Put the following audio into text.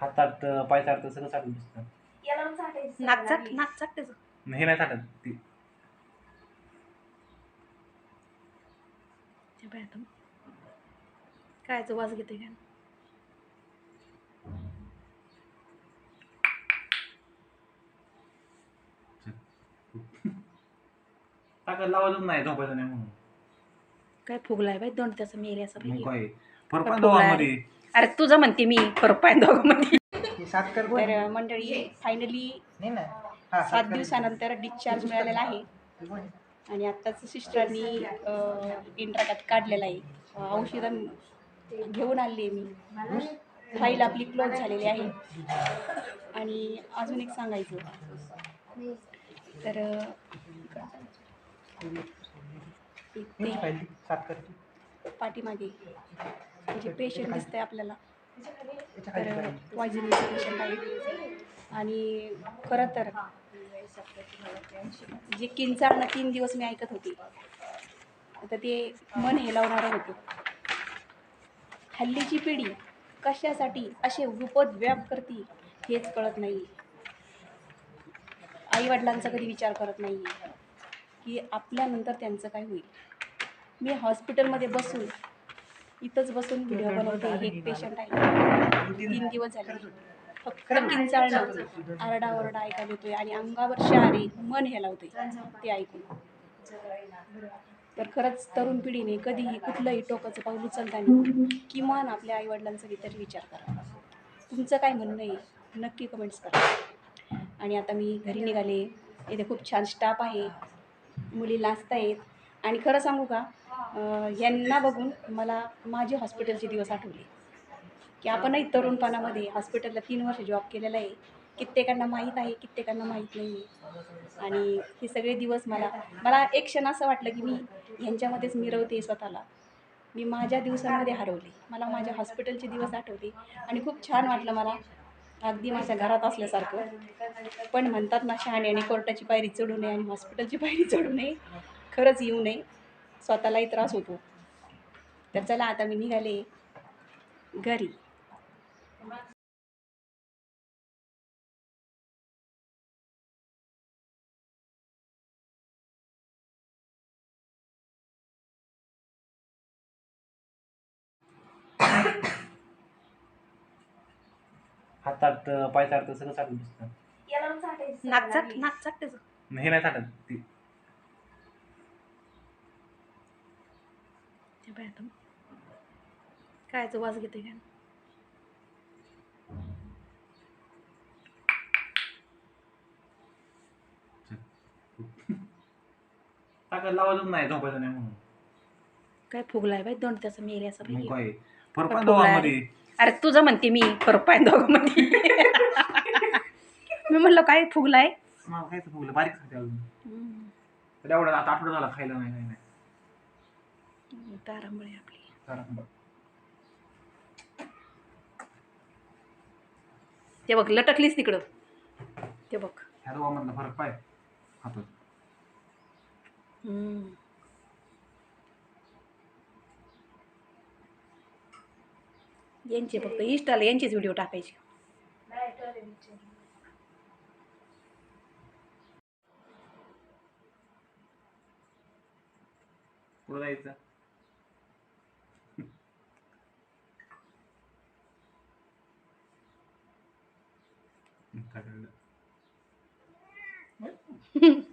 हातात पाय चालतं सगळं चालून दिसतं. याला पण चाटायची नाक सवय चाट लागली. नाक चाट त्याचं हे नाही चालत ती. ते बाय आता कायचं वास घेते काय? ताकद लावायचं नाही झोपायचं नाही म्हणून. काय फुगलाय बाई दोंड त्याचा मग बाई काय फरक पण फुगलाय? दोघांमध्ये अरे तुझं म्हणते मी पाय हे कर बोल. तर मंडळी फायनली नाही ना? हा सात. दिवसानंतर डिस्चार्ज मिळालेला आहे. आणि आत्ताच सिस्टरनी इंट्राकात काढलेला आहे. औषधं घेऊन आणली आहे मी. फाईल आपली क्लोज झालेली आहे. आणि अजून एक सांगायचं. तर पाठीमागे. जे पेशंट दिसतंय आपल्याला. याच्या तर. पॉयझनिंगचे पेशंट आहे. आणि खरं तर जे किंचाळणं तीन दिवस मी ऐकत होते आता ते मन हेलावणारं होतं. हल्लीची पिढी कशासाठी असे उपद्व्याप करते हेच कळत नाही आईवडिलांचा कधी विचार करत नाही की आपल्यानंतर त्यांचं काय होईल? मी हॉस्पिटलमध्ये बसून इथंच बसून व्हिडिओ बनवते. एक पेशंट आहे. तीन दिवस झाले. फक्त किंचाळणं आरडाओरडा ऐकायला येतोय आणि अंगावर शहारे मन हेलावते ते ऐकून. तर खरंच तरुण पिढीने कधीही कुठलंही टोकाचं पाऊल उचलताना किमान आपल्या आईवडिलांचा तरी विचार करा. तुमचं काय म्हणणं आहे? नक्की कमेंट्स करा. आणि आता मी घरी निघाले. इथे खूप छान स्टाफ आहे. मुली आहेत आणि खरं सांगू का यांना बघून मला माझे हॉस्पिटलचे दिवस आठवले. की आपणही तरुणपणामध्ये हॉस्पिटलला तीन वर्ष जॉब केलेला आहे. कित्येकांना माहीत आहे कित्येकांना माहीत नाही आहे. आणि हे सगळे दिवस मला मला एक क्षण असं वाटलं की मी ह्यांच्यामध्येच मिरवते स्वतःला. मी माझ्या दिवसांमध्ये हरवले. मला माझ्या हॉस्पिटलचे दिवस आठवले. आणि खूप छान वाटलं मला. अगदी माझ्या घरात असल्यासारखं. पण म्हणतात ना शहाण्याने कोर्टाची पायरी चढू नये आणि हॉस्पिटलची पायरी चढू नये. खरंच येऊ नये. स्वतःलाही त्रास होतो. तर चला आता मी निघाले. घरी. हातात पाय चालतं सगळं चालून दिसतं नाक चाट. नाक चाट त्याचं हे नाही चालत बाय आता कायचं वास घेते काय ताकद लावायचं नाही झोपायचं नाही म्हणून. काय फुगलाय बाई दोंड त्याचा मग बाई. काय? फरक पण? दोघांमध्ये अरे तुझं म्हणते मी फरक पाय दोघांमध्ये मी म्हणलं काय फुगलाय? मला काय फुगलं. बारीक खाते अजून. हम्म. तर एवढा आता आठवडा झाला खायला नाही नाही नाही. तारांबळी आपली. ते बघ लटकलीस तिकडं ते बघ ह्या दोघांमधला फरक पाय हातात हम्म. यांचे फक्त इंस्टाला यांचेच व्हिडिओ टाकायचे. पुढे जायचं काय कळलं?